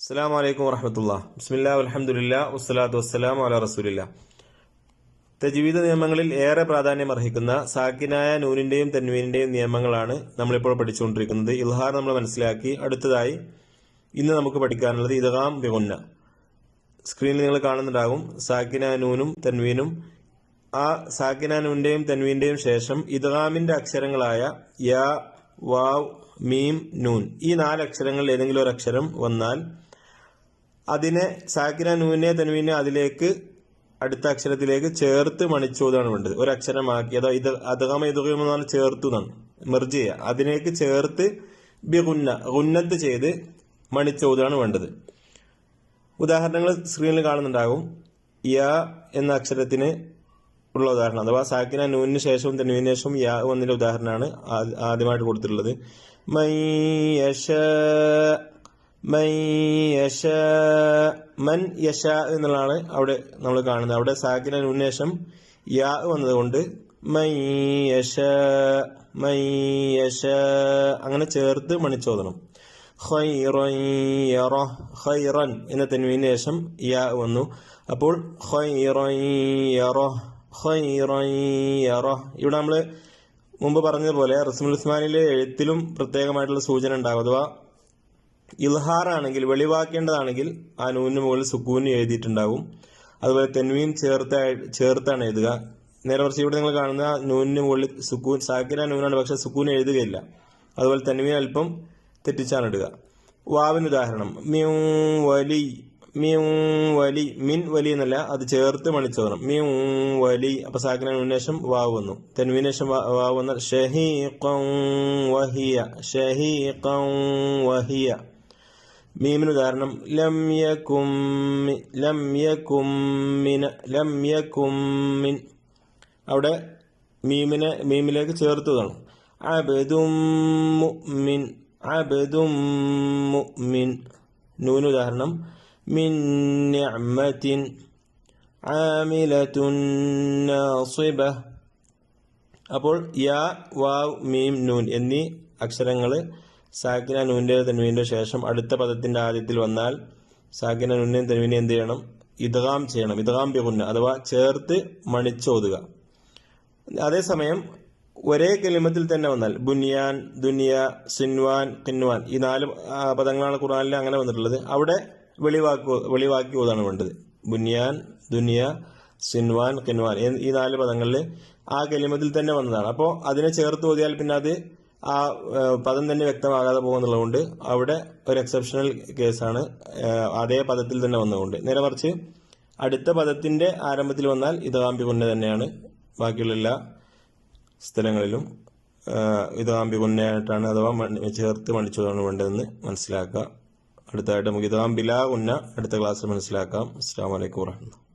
അസ്സാം വലൈക്കും വറഹമത്തുള്ള ബിസ്മില്ലാ അലഹമുല്ല വസ്സലാത്തു വസ്സലാം അല റസൂലില്ല തജ്വീദ് നിയമങ്ങളിൽ ഏറെ പ്രാധാന്യം അർഹിക്കുന്ന സാക്കിനായ നൂനിന്റെയും തൻവീനിന്റെയും നിയമങ്ങളാണ് നമ്മളിപ്പോൾ പഠിച്ചുകൊണ്ടിരിക്കുന്നത്. ഇൽഹാർ നമ്മൾ മനസ്സിലാക്കി. അടുത്തതായി ഇന്ന് നമുക്ക് പഠിക്കാനുള്ളത് ഇതാം ബിഗുന്ന സ്ക്രീനിൽ നിങ്ങൾ കാണുന്നുണ്ടാകും സാക്കിന നൂനും തൻവീനും. ആ സാക്കിന നൂന്റെയും തൻവീന്റെയും ശേഷം ഇദ്ഗാമിന്റെ അക്ഷരങ്ങളായ യാ വാവ് മീം നൂൻ. ഈ നാല് അക്ഷരങ്ങളിൽ ഏതെങ്കിലും ഒരു അക്ഷരം വന്നാൽ അതിനെ സാക്കിന നൂനെ തൻവീനെ അതിലേക്ക് അടുത്ത അക്ഷരത്തിലേക്ക് ചേർത്ത് മണിച്ചോതാണ് വേണ്ടത് ഒരു അക്ഷരമാക്കി അതോ ഇത് അധകമ ഇതുകയും എന്നാണ് ചേർത്തു എന്നാണ്. മെർജ് ചെയ്യുക. അതിലേക്ക് ചേർത്ത് ബിഗുന്ന ഗുന്നത്ത് ചെയ്ത് മണിച്ചോതാണ് വേണ്ടത്. ഉദാഹരണങ്ങൾ സ്ക്രീനിൽ കാണുന്നുണ്ടാകും. യ എന്ന അക്ഷരത്തിന് ഉള്ള ഉദാഹരണം. അഥവാ സാക്കിന നൂനിന് ശേഷവും തെനുവിന് ശേഷവും യാ വന്നതിന്റെ ഉദാഹരണമാണ് ആദ്യമായിട്ട് കൊടുത്തിട്ടുള്ളത്. മൈ യശ മൈ യശ മൻ എന്നുള്ളതാണ് അവിടെ നമ്മൾ കാണുന്നത്. അവിടെ സാക്കിന ഉന്നേഷം യാ വന്നതുകൊണ്ട് മൈ യശ മൈ യശ അങ്ങനെ ചേർത്ത് മണിച്ചോദനം ഖൈറൻ എന്ന തെന്മീന് ശേഷം യാ വന്നു. അപ്പോൾ ഇവിടെ നമ്മൾ മുമ്പ് പറഞ്ഞതുപോലെ റസ്മുൽ ഉസ്മാനിലെ എഴുത്തിലും പ്രത്യേകമായിട്ടുള്ള സൂചന ഉണ്ടാകും. അഥവാ ഇൽഹാർ ആണെങ്കിൽ വെളിവാക്കേണ്ടതാണെങ്കിൽ ആ നൂനിന് മുകളിൽ സുക്കൂന് എഴുതിയിട്ടുണ്ടാകും അതുപോലെ തെൻവീൻ ചേർത്ത ചേർത്താണ് എഴുതുക. നേരെ കുറച്ച് ഇവിടെ നിങ്ങൾ കാണുന്ന നൂനിന് മുകളിൽ സുക്കൂൻ സാക്കിന നൂനാണ് പക്ഷെ സുക്കൂൻ എഴുതുകയില്ല. അതുപോലെ തെൻവീൻ അല്പം തെറ്റിച്ചാണ് ഇടുക. വാവിന് ഉദാഹരണം. മ്യൂ വലി മ്യൂ വലി മിൻ വലി എന്നല്ല അത് ചേർത്ത് മണിച്ചോദനം മ്യൂ വലി. അപ്പൊ സാക്കിന നൂനേശം വാവ് വന്നു. തെൻവീനേശം വാവ് വന്നാൽ ഷഹീഖൻ വഹിയ. ഷഹീഖൻ വഹിയ. മീമിന് ഉദാഹരണം ലം യകും ലം യകും മിന ലം യകും മിൻ. അവിടെ മീമിനെ മീമിലേക്ക് ചേർത്തതാണ്. അബദും മുഅ്മിൻ അബദും മുഅ്മിൻ. നൂന് ഉദാഹരണം മിൻ നിഅമത്തിൻ ആമിലത്തുൻ അപ്പോൾ യാ വാവ് മീം നൂൻ എന്നീ അക്ഷരങ്ങൾ സാക്കിന നൂന്റെ തെന്മീന്റെ ശേഷം അടുത്ത പദത്തിന്റെ ആദ്യത്തിൽ വന്നാൽ സാക്കിന നൂന്നെ തെന്മീനെ എന്ത് ചെയ്യണം? ഇതകാം ചെയ്യണം. ഇതകാം ബിഗുന്ന അഥവാ ചേർത്ത് മണിച്ചോതുക. അതേസമയം ഒരേ കെലിമത്തിൽ തന്നെ വന്നാൽ ബുനിയാൻ ദുനിയ സിൻവാൻ കിൻവാൻ ഈ നാല് പദങ്ങളാണ് ഖുറാനിൽ അങ്ങനെ വന്നിട്ടുള്ളത്. അവിടെ വെളിവാക്കു വെളിവാക്കി ഓതാണ് വേണ്ടത്. ബുനിയാൻ ദുനിയ സിൻവാൻ കിൻവാൻ ഈ നാല് പദങ്ങളിൽ ആ കെലിമത്തിൽ തന്നെ വന്നതാണ്. അപ്പോൾ അതിനെ ചേർത്ത് ഓതിയാൽ പിന്നെ അത് ആ പദം തന്നെ വ്യക്തമാകാതെ പോകുന്നുള്ളതുകൊണ്ട് അവിടെ ഒരു എക്സെപ്ഷണൽ കേസാണ് അതേ പദത്തിൽ തന്നെ വന്നതുകൊണ്ട് നേരെ മറിച്ച് അടുത്ത പദത്തിന്റെ ആരംഭത്തിൽ വന്നാൽ ഇതകാമ്പി കുന്ന തന്നെയാണ്. ബാക്കിയുള്ള എല്ലാ സ്ഥലങ്ങളിലും ഇതകാമ്പി ഇത് കാമ്പി കുന്നയായിട്ടാണ് അഥവാ ചേർത്ത് മണിച്ചതാണ് വേണ്ടതെന്ന് മനസ്സിലാക്കുക. അടുത്തതായിട്ട് നമുക്ക് ഇതകാമ്പില കുന്ന അടുത്ത ക്ലാസ്സിൽ മനസ്സിലാക്കാം. അസ്സാം വലൈക്കും വാഹമത്തുള്ള